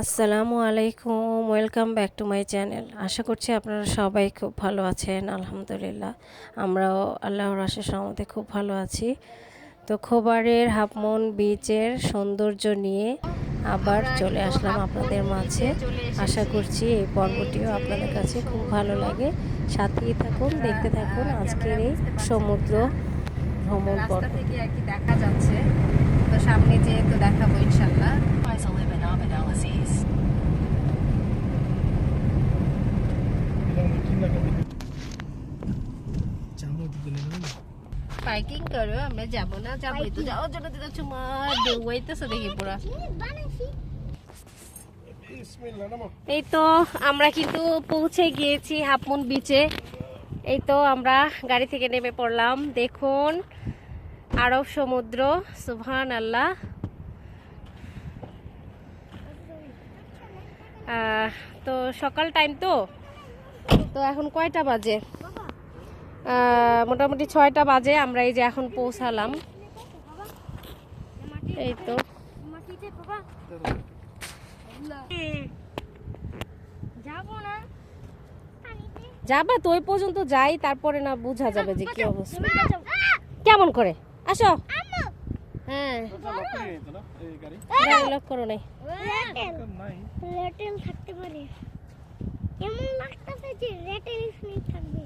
আসসালামু আলাইকুম, welcome back to my channel. আশা করছি আপনারা সবাই খুব ভালো আছেন, আলহামদুলিল্লাহ। আমরাও আল্লাহর আশেষ রহমতে খুব ভালো আছি। তো খোবারের হাফমন বিচের সৌন্দর্য নিয়ে আবার চলে আসলাম আপনাদের মাঝে। আশা করছি এই পর্বটিও আপনাদের কাছে খুব ভালো লাগে। সাথেই থাকুন, দেখতে থাকুন আজকের এই সমুদ্র ভ্রমণ পর্ব। থেকে আর কি দেখা যাচ্ছে। তো সামনে যেহেতু দেখাবো ইনশাল্লাহ Al-Aziz. বাইকিং করো আমরা যাব না যাবোই তো যাওয়ার জন্য তো চুমা ডুবাইতেছে দেখি পুরা এই তো আমরা কিন্তু পৌঁছে গিয়েছি হাফমুন বিচে এই তো আমরা গাড়ি থেকে নেমে পড়লাম। দেখুন আরব সমুদ্র সুবহান আল্লাহ তো সকাল টাইম তো? তো এখন কয়টা বাজে? মোটামুটি ছয়টা বাজে, আমরা এই যে এখন পৌঁছালাম। এই তো। যাবা তো, ওই পর্যন্ত যাই, তারপরে না বোঝা যাবে যে কি অবস্থা। কেমন করে? আসো। হ্যাঁ। লক করো নাই। রেটেল। থাকতে পারে। এমন লাগতেছে যে রেটেল স্মিথ থাকবে।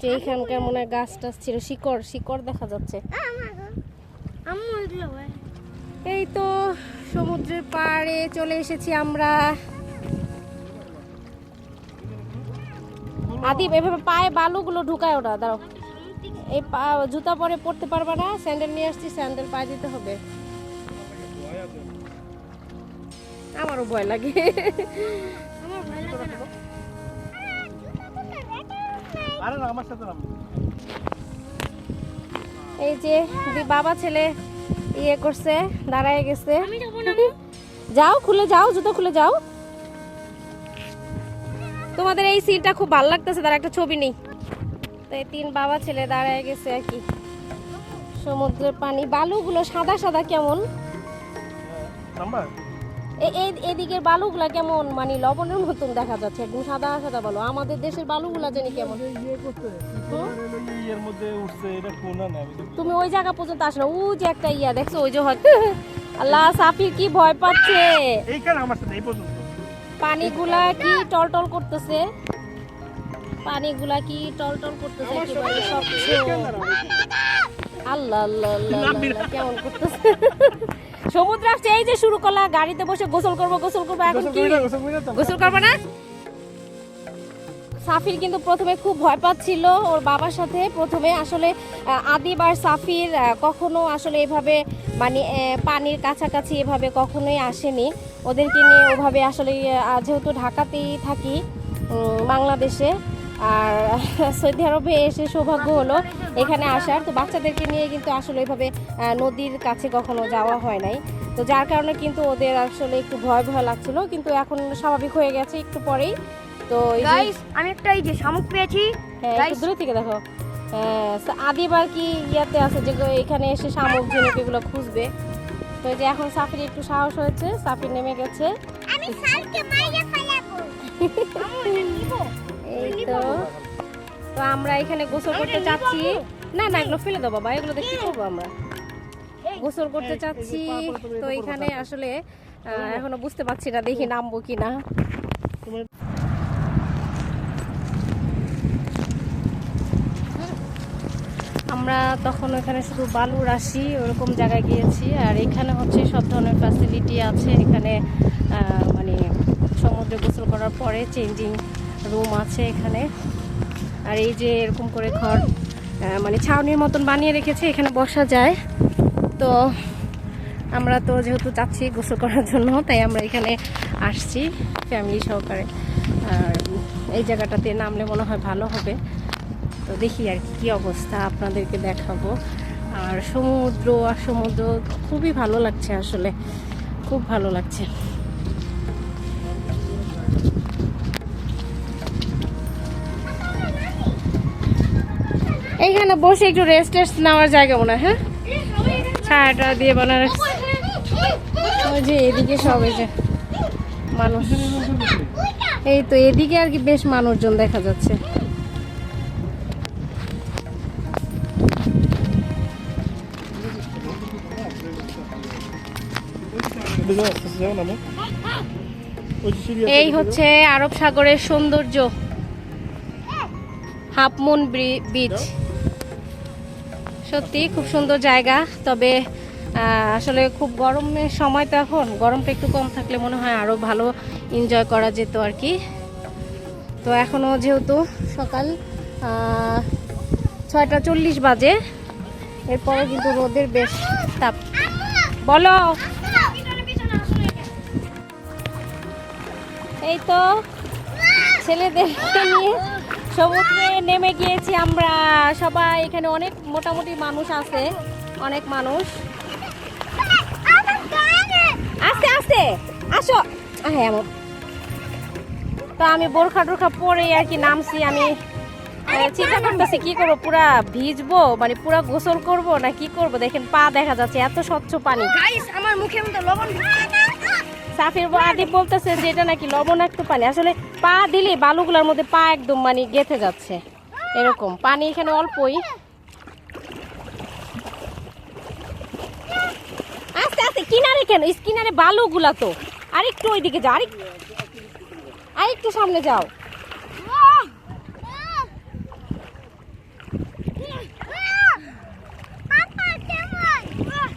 যে এইখানকার মনে হয় গাছ টাছ ছিল শিকড় শিকড় দেখা যাচ্ছে। এই তো সমুদ্রের পাড়ে চলে এসেছি আমরা। আদিব এভাবে পায়ে বালুগুলো ঢুকায় ওটা দাঁড়াও। এই পা জুতা পরে পরতে পারবে না স্যান্ডেল নিয়ে আসছি স্যান্ডেল পায়ে দিতে হবে। আমারও ভয় লাগে। আমার ভয় লাগে না। আরে না আমার সাথে নাম। এই যে বাবা ছেলে ইয়ে করছে দাঁড়ায় গেছে। আমি যাব না যাও খুলে যাও জুতো খুলে যাও। তোমাদের এই সিনটা খুব ভালো লাগতেছে তার একটা ছবি নেই। এই তিন বাবা ছেলে দাঁড়ায় গেছে আর কি। সমুদ্রের পানি বালুগুলো সাদা সাদা কেমন? এদিকের বালুগুলা কেমন? মানে লবণের মতন দেখা যাচ্ছে একদম সাদা সাদা বালু। আমাদের দেশের বালুগুলা জানি কেমন। ইয়ে। তুমি ওই জায়গা পর্যন্ত আসো না ওই যে একটা ইয়া দেখছ ওই যে হয়। আল্লাহ সাফির কি ভয় পাচ্ছে? পানিগুলা কি টলটল করতেছে? পানিগুলা কি টলটল করতেছে একেবারে স্বচ্ছ আল্লাহ আল্লাহ আল্লাহ কেমন করতেছে। সমুদ্র আসছে এই যে শুরু করলা গাড়িতে বসে গোসল করব গোসল করব এখন কি? গোসল করব না? সাফির কিন্তু প্রথমে খুব ভয় পাচ্ছিল ওর বাবার সাথে প্রথমে। আসলে আদিব আর সাফির কখনো আসলে এভাবে মানে পানির কাছাকাছি এভাবে কখনোই আসেনি। ওদেরকে নিয়ে ওভাবে আসলে যেহেতু ঢাকাতেই থাকি বাংলাদেশে আর সৌদি আরবে এসে সৌভাগ্য হলো এখানে আসার। তো বাচ্চাদেরকে নিয়ে কিন্তু আসলে এভাবে আহ, নদীর কাছে কখনো যাওয়া হয় নাই। তো যার কারণে কিন্তু ওদের আসলে একটু ভয় ভয় লাগছিল। কিন্তু এখন স্বাভাবিক হয়ে গেছে একটু পরেই। তো আমি একটা এই যে শামুক পেয়েছি। হ্যাঁ একটু দূরে থেকে দেখো। হ্যাঁ, আদিব আর কি ইয়াতে আছে যে এখানে এসে শামুক ঝিনুক এগুলো খুঁজবে? তো এই যে এখন সাফির একটু সাহস হয়েছে সাফির নেমে গেছে। আমি সালকে মাইরা ফেলাবো এই তো তো আমরা এখানে গোসল করতে চাচ্ছি না না এগুলো ফেলে দাও বাবা এগুলো দিয়ে কি করব আমরা গোসল করতে চাচ্ছি তো এখানে আসলে এখনও বুঝতে পারছি না দেখি নামবো কি না আমরা তখন ওখানে শুধু বালু রাশি ওরকম জায়গায় গিয়েছি আর এখানে হচ্ছে সব ধরনের ফ্যাসিলিটি আছে এখানে আহ, মানে সমুদ্রে গোসল করার পরে চেঞ্জিং রুম আছে এখানে। আর এই যে এরকম করে ঘর মানে ছাউনির মতন বানিয়ে রেখেছে, এখানে বসা যায়। তো আমরা তো যেহেতু যাচ্ছি গোসল করার জন্য, তাই আমরা এখানে আসছি ফ্যামিলি সহকারে। আর এই জায়গাটাতে নামলে মনে হয় ভালো হবে। তো দেখি আর কি অবস্থা আপনাদেরকে দেখাবো। আর সমুদ্র আর সমুদ্র খুবই ভালো লাগছে আসলে। খুব ভালো লাগছে। এইখানে বসে একটু রেস্ট টেস্ট নেওয়ার জায়গা মনে হয় ছায়াটা দিয়ে বানা ওই যে এদিকে সব, এই যে মানুষ। এই তো এদিকে আর কি বেশ মানুষজন দেখা যাচ্ছে। এই হচ্ছে আরব সাগরের সৌন্দর্য। হাফমুন বিচ সত্যি খুব সুন্দর জায়গা। তবে আসলে খুব গরমের সময় তো এখন, গরমটা একটু কম থাকলে মনে হয় আরও ভালো এনজয় করা যেত আর কি তো এখনও যেহেতু সকাল ছয়টা চল্লিশ বাজে, এরপরে কিন্তু রোদের বেশ তাপ। বলো। এই তো, ছেলেদেরকে নিয়ে সমুদ্রে নেমে গিয়েছি আমরা। সবাই এখানে অনেক মোটামুটি মানুষ আছে, অনেক মানুষ। আস্তে আস্তে আসো। হ্যাঁ এমন তো আমি বোরখা টোরখা পরে আর কি নামছি, আমি চিন্তা করতেছি, কি করব? পুরা ভিজবো? মানে পুরা গোসল করব না কি করব? দেখেন, পা দেখা যাচ্ছে, এত স্বচ্ছ পানি। আমার মুখে মধ্যে লবণ সাফির আদি বলতেছে যে এটা নাকি লবণাক্ত পানি। আসলে পা দিলে বালুগুলোর মধ্যে পা একদম মানে গেথে যাচ্ছে। এরকম। পানি এখানে অল্পই। আস্তে আস্তে কিনারে কেন? কিনারে বালুগুলা তো। আরেকটু ওইদিকে যাও আরেক আরেকটু সামনে যাও।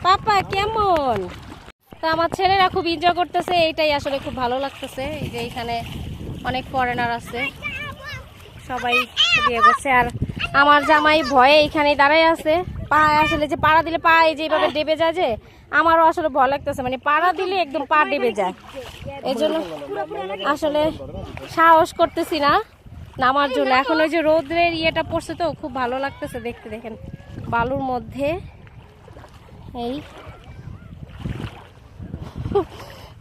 পাপা কেমন? আমার ছেলেরা খুব এনজয় করতেছে, এইটাই আসলে খুব ভালো লাগতেছে। এই যে এখানে অনেক ফরেনার আছে। সবাই বিয়ে করছে আর আমার জামাই ভয়ে এখানে দাঁড়ায় আছে। পা আসলে যে পাড়া দিলে পা এই যে এইভাবে ডেবে যায় যে, আমারও আসলে ভয় লাগতেছে। মানে পাড়া দিলে একদম পা ডেবে যায়। এই জন্য আসলে সাহস করতেছি না নামার জন্য। এখন ওই যে রোদ্রের ইয়েটা পড়ছে তো, খুব ভালো লাগতেছে দেখতে দেখেন। বালুর মধ্যে এই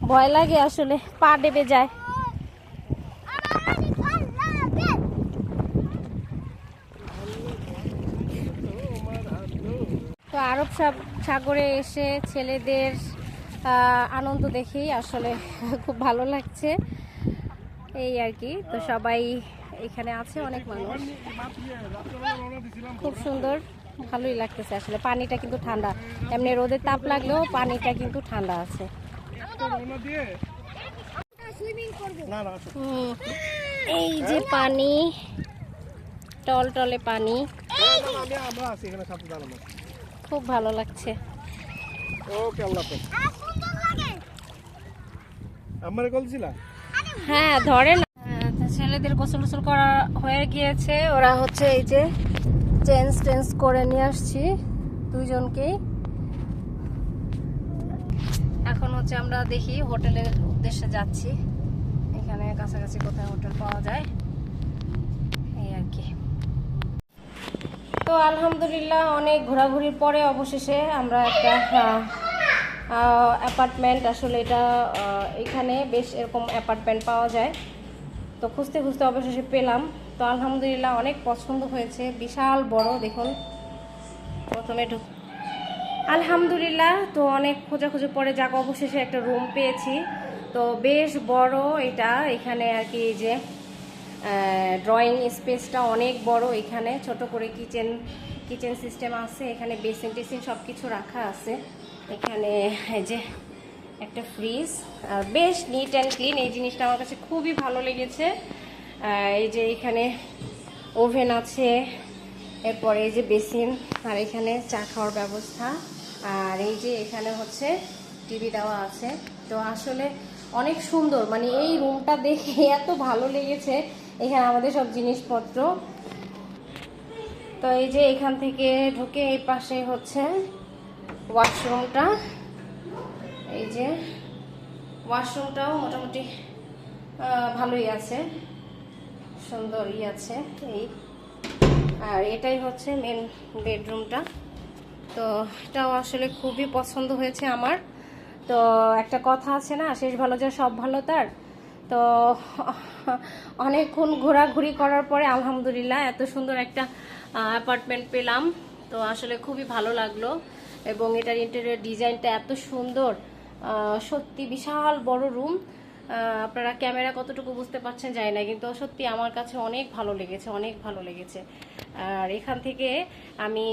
ভয় লাগে আসলে, পা ডেবে যায়। তো আরব সাগ- সাগরে এসে ছেলেদের আনন্দ দেখেই আসলে খুব ভালো লাগছে। এই আর কি, তো সবাই এখানে আছে, অনেক মানুষ। খুব সুন্দর, ভালোই লাগতেছে আসলে। পানিটা কিন্তু ঠান্ডা। এমনি রোদের তাপ লাগলেও পানিটা কিন্তু ঠান্ডা আছে। এই যে পানি টলটলে পানি। না, না, না, আমি আমরা আছি এখানে সাথে দাঁড়ানো খুব ভালো লাগছে। হ্যাঁ ধরে না। ছেলেদের গোসল গোসল করা হয়ে গিয়েছে। ওরা হচ্ছে এই যে চেঞ্জ টেঞ্জ করে নিয়ে আসছি দুইজনকেই। এখন হচ্ছে আমরা দেখি হোটেলের উদ্দেশ্যে যাচ্ছি। এখানে কাছাকাছি কোথায় হোটেল পাওয়া যায়। এই আর কি। তো আলহামদুলিল্লাহ অনেক ঘোরাঘুরির পরে অবশেষে আমরা একটা অ্যাপার্টমেন্ট আসলে এটা এখানে বেশ এরকম অ্যাপার্টমেন্ট পাওয়া যায়। তো খুঁজতে খুঁজতে অবশেষে পেলাম। তো আলহামদুলিল্লাহ অনেক পছন্দ হয়েছে। বিশাল বড়, দেখুন। প্রথমে ঢুক আলহামদুলিল্লাহ, তো অনেক খোঁজাখুঁজি পরে যাক, অবশেষে একটা রুম পেয়েছি। তো বেশ বড় এটা, এখানে আর কি যে ড্রয়িং স্পেসটা অনেক বড় এখানে। ছোট করে কিচেন কিচেন সিস্টেম আছে, এখানে বেসিন টেসিন সব কিছু রাখা আছে। এখানে এই যে একটা ফ্রিজ আর বেশ নিট অ্যান্ড ক্লিন এই জিনিসটা আমার কাছে খুবই ভালো লেগেছে। এই যে এখানে ওভেন আছে, এরপরে এই যে বেসিন আর এখানে চা খাওয়ার ব্যবস্থা। আর এই যে এখানে হচ্ছে টিভি দেওয়া আছে। তো আসলে অনেক সুন্দর মানে এই রুমটা দেখে এত ভালো লেগেছে। এখানে আমাদের সব জিনিসপত্র। তো এই যে এখান থেকে ঢুকে এই পাশে হচ্ছে ওয়াশরুমটা এই যে ওয়াশরুমটাও মোটামুটি ভালোই আছে। সুন্দরই আছে এই। আর এটাই হচ্ছে মেন বেডরুমটা তো এটাও আসলে খুবই পছন্দ হয়েছে আমার। তো একটা কথা আছে না, শেষ ভালো যা, সব ভালো তার। তো অনেকক্ষণ ঘোরাঘুরি করার পরে আলহামদুলিল্লাহ এত সুন্দর একটা অ্যাপার্টমেন্ট পেলাম। তো আসলে খুবই ভালো লাগল এবং এটার ইন্টেরিয়র ডিজাইনটা এত সুন্দর। সত্যি বিশাল বড় রুম আপনারা ক্যামেরা কতটুকু বুঝতে পারছেন জানি না, কিন্তু সত্যি আমার কাছে অনেক ভালো লেগেছে, অনেক ভালো লেগেছে। আর এখান থেকে আমি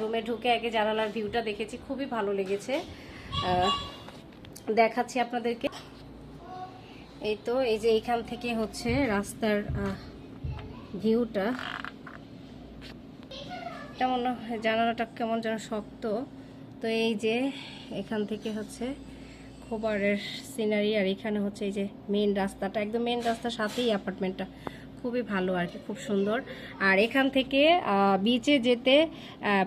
রুমে ঢুকে আগে জানালার ভিউটা দেখেছি, খুবই ভালো লেগেছে। দেখাচ্ছি আপনাদেরকে। এই তো, এই যে এইখান থেকে হচ্ছে রাস্তার ভিউটা কেমন মনে জানালাটা কেমন যেন শক্ত। তো এই যে এখান থেকে হচ্ছে খোবারের সিনারি আর এখানে হচ্ছে এই যে মেন রাস্তাটা, একদম মেন রাস্তার সাথেই অ্যাপার্টমেন্টটা খুবই ভালো আর কি, খুব সুন্দর। আর এখান থেকে বিচে যেতে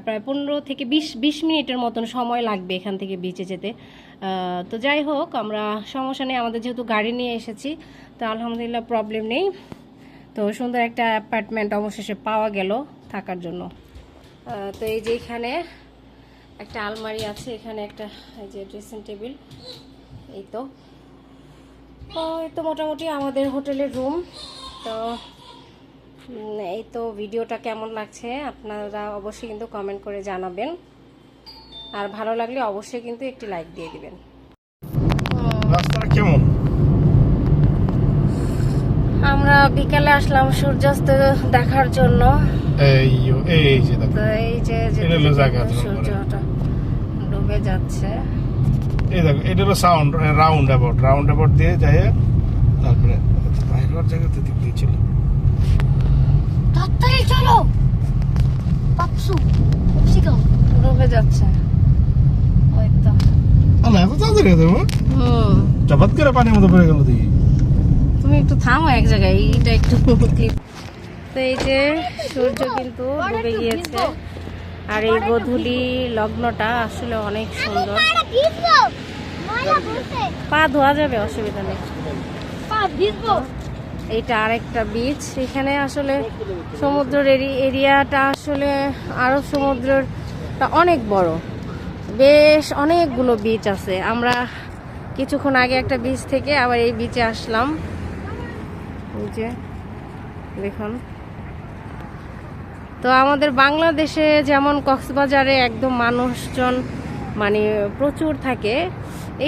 প্রায় পনেরো থেকে বিশ বিশ মিনিটের মতন সময় লাগবে এখান থেকে বিচে যেতে। তো যাই হোক, আমরা সমস্যা নেই, আমাদের যেহেতু গাড়ি নিয়ে এসেছি, তো আলহামদুলিল্লাহ প্রবলেম নেই। তো সুন্দর একটা অ্যাপার্টমেন্ট অবশেষে পাওয়া গেল থাকার জন্য। তো এই যে এখানে একটা আলমারি আছে, এখানে একটা, এই যে ড্রেসিং টেবিল এই তো। এই তো মোটামুটি আমাদের হোটেলের রুম। তো এই তো ভিডিওটা কেমন লাগছে আপনারা অবশ্যই কিন্তু কমেন্ট করে জানাবেন। আর ভালো লাগলে অবশ্যই কিন্তু একটি লাইক দিয়ে দিবেন। রাস্তাটা কেমন? আমরা বিকালে আসলাম সূর্যাস্ত দেখার জন্য। এই এই যে এই যে সূর্যটা ডুবে যাচ্ছে। এই দেখো এটা হলো sound round about round about দিয়ে যায় তারপরে বাইরের জায়গাতে দিক দিয়ে ছিল তাড়াতাড়ি চলো! পাপসু পপসিকাল ডুবে যাচ্ছে। ওই না এত তাড়াতাড়ি হতে হুম। চপাত করে পানির মধ্যে পড়ে গেল দেখি। তুমি একটু থামো এক জায়গায় এইটা একটু ক্লিপ তো এই যে সূর্য কিন্তু ডুবে গিয়েছে। আর এই গোধূলি লগ্নটা আসলে অনেক সুন্দর। পা ধোয়া যাবে, অসুবিধা নেই। এইটা আরেকটা বিচ এখানে আসলে সমুদ্রের এরিয়াটা আসলে আরব সমুদ্রটা অনেক বড়। বেশ অনেকগুলো বিচ আছে। আমরা কিছুক্ষণ আগে একটা বিচ থেকে আবার এই বিচে আসলাম। যে, দেখুন। তো আমাদের বাংলাদেশে যেমন কক্সবাজারে একদম মানুষজন মানে প্রচুর থাকে,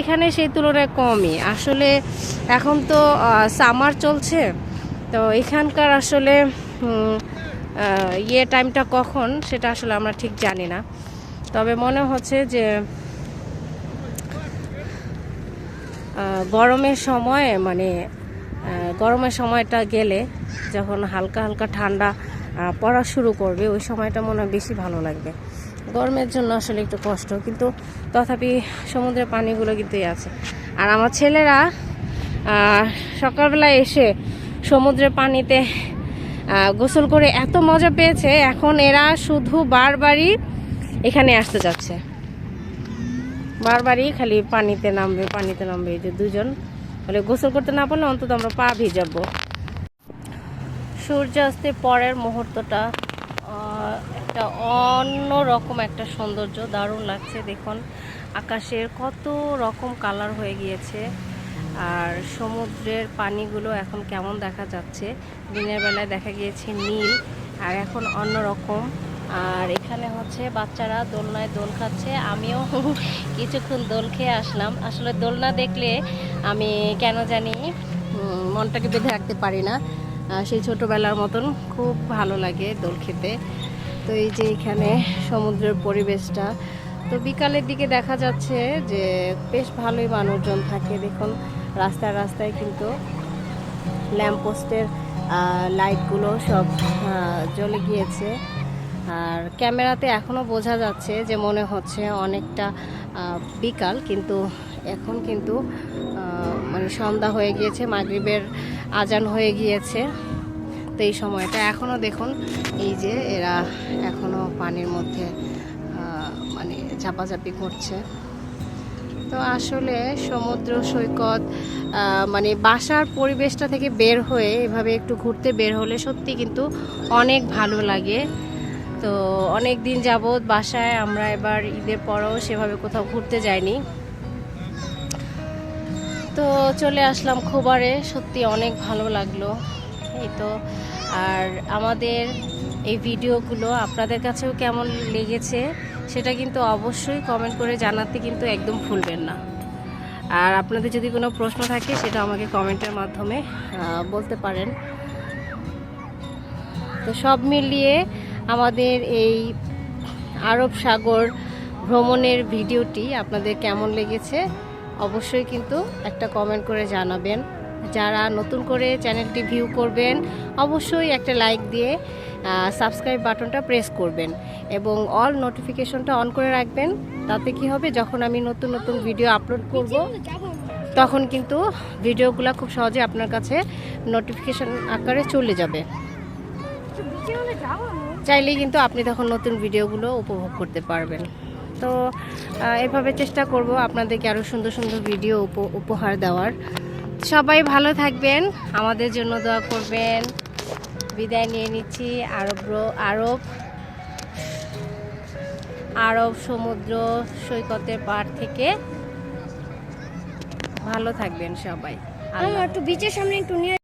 এখানে সেই তুলনায় কমই। আসলে এখন তো সামার চলছে, তো এখানকার আসলে ইয়ে টাইমটা কখন সেটা আসলে আমরা ঠিক জানি না। তবে মনে হচ্ছে যে গরমের সময় মানে গরমের সময়টা গেলে যখন হালকা হালকা ঠান্ডা পড়া শুরু করবে, ওই সময়টা মনে হয় বেশি ভালো লাগবে। গরমের জন্য আসলে একটু কষ্ট, কিন্তু তথাপি সমুদ্রের পানিগুলো কিন্তু আছে। আর আমার ছেলেরা সকালবেলা এসে সমুদ্রের পানিতে গোসল করে এত মজা পেয়েছে, এখন এরা শুধু বারবারই এখানে আসতে যাচ্ছে। বারবারই খালি পানিতে নামবে পানিতে নামবে এই যে দুজন। বলে গোসল করতে না পারলে অন্তত আমরা পা ভিজাবো। সূর্যাস্তের পরের মুহূর্তটা একটা অন্য রকম একটা সৌন্দর্য, দারুণ লাগছে দেখুন। আকাশের কত রকম কালার হয়ে গিয়েছে আর সমুদ্রের পানিগুলো এখন কেমন দেখা যাচ্ছে। দিনের বেলায় দেখা গিয়েছে নীল আর এখন অন্য রকম। আর এখানে হচ্ছে বাচ্চারা দোলনায় দোল খাচ্ছে, আমিও কিছুক্ষণ দোল খেয়ে আসলাম। আসলে দোলনা দেখলে আমি কেন জানি মনটাকে বেঁধে রাখতে পারি না। সেই ছোটোবেলার মতন খুব ভালো লাগে দোল খেতে। তো এই যে এখানে সমুদ্রের পরিবেশটা, তো বিকালের দিকে দেখা যাচ্ছে যে বেশ ভালোই মানুষজন থাকে। দেখুন, রাস্তায় রাস্তায় কিন্তু ল্যাম্পপোস্টের লাইটগুলো সব জ্বলে গিয়েছে। আর ক্যামেরাতে এখনও বোঝা যাচ্ছে যে মনে হচ্ছে অনেকটা বিকাল, কিন্তু এখন কিন্তু মানে সন্ধ্যা হয়ে গিয়েছে। মাগরিবের আজান হয়ে গিয়েছে। তো এই সময়টা এখনও দেখুন, এই যে এরা এখনও পানির মধ্যে মানে ঝাপাঝাপি করছে। তো আসলে সমুদ্র সৈকত মানে বাসার পরিবেশটা থেকে বের হয়ে এভাবে একটু ঘুরতে বের হলে সত্যি কিন্তু অনেক ভালো লাগে। তো অনেক দিন যাবৎ বাসায় আমরা এবার ঈদের পরেও সেভাবে কোথাও ঘুরতে যাইনি। তো চলে আসলাম খোবারে। সত্যি অনেক ভালো লাগল। এই তো। আর আমাদের এই ভিডিওগুলো আপনাদের কাছেও কেমন লেগেছে সেটা কিন্তু অবশ্যই কমেন্ট করে জানাতে কিন্তু একদম ভুলবেন না। আর আপনাদের যদি কোনো প্রশ্ন থাকে সেটা আমাকে কমেন্টের মাধ্যমে বলতে পারেন। তো সব মিলিয়ে আমাদের এই আরব সাগর ভ্রমণের ভিডিওটি আপনাদের কেমন লেগেছে অবশ্যই কিন্তু একটা কমেন্ট করে জানাবেন। যারা নতুন করে চ্যানেলটি ভিউ করবেন, অবশ্যই একটা লাইক দিয়ে সাবস্ক্রাইব বাটনটা প্রেস করবেন এবং অল নোটিফিকেশনটা অন করে রাখবেন। তাতে কি হবে? যখন আমি নতুন নতুন ভিডিও আপলোড করব, তখন কিন্তু ভিডিওগুলো খুব সহজে আপনার কাছে নোটিফিকেশন আকারে চলে যাবে। চাইলেই কিন্তু আপনি তখন নতুন ভিডিওগুলো উপভোগ করতে পারবেন। তো এভাবে চেষ্টা করব আপনাদেরকে আরও সুন্দর সুন্দর ভিডিও উপ- উপহার দেওয়ার। সবাই ভালো থাকবেন আমাদের জন্য দোয়া করবেন। বিদায় নিয়ে নিচ্ছি আরব আরব আরব সমুদ্র সৈকতের পাড় থেকে। ভালো থাকবেন সবাই। একটু বিচের সামনে একটু নিয়ে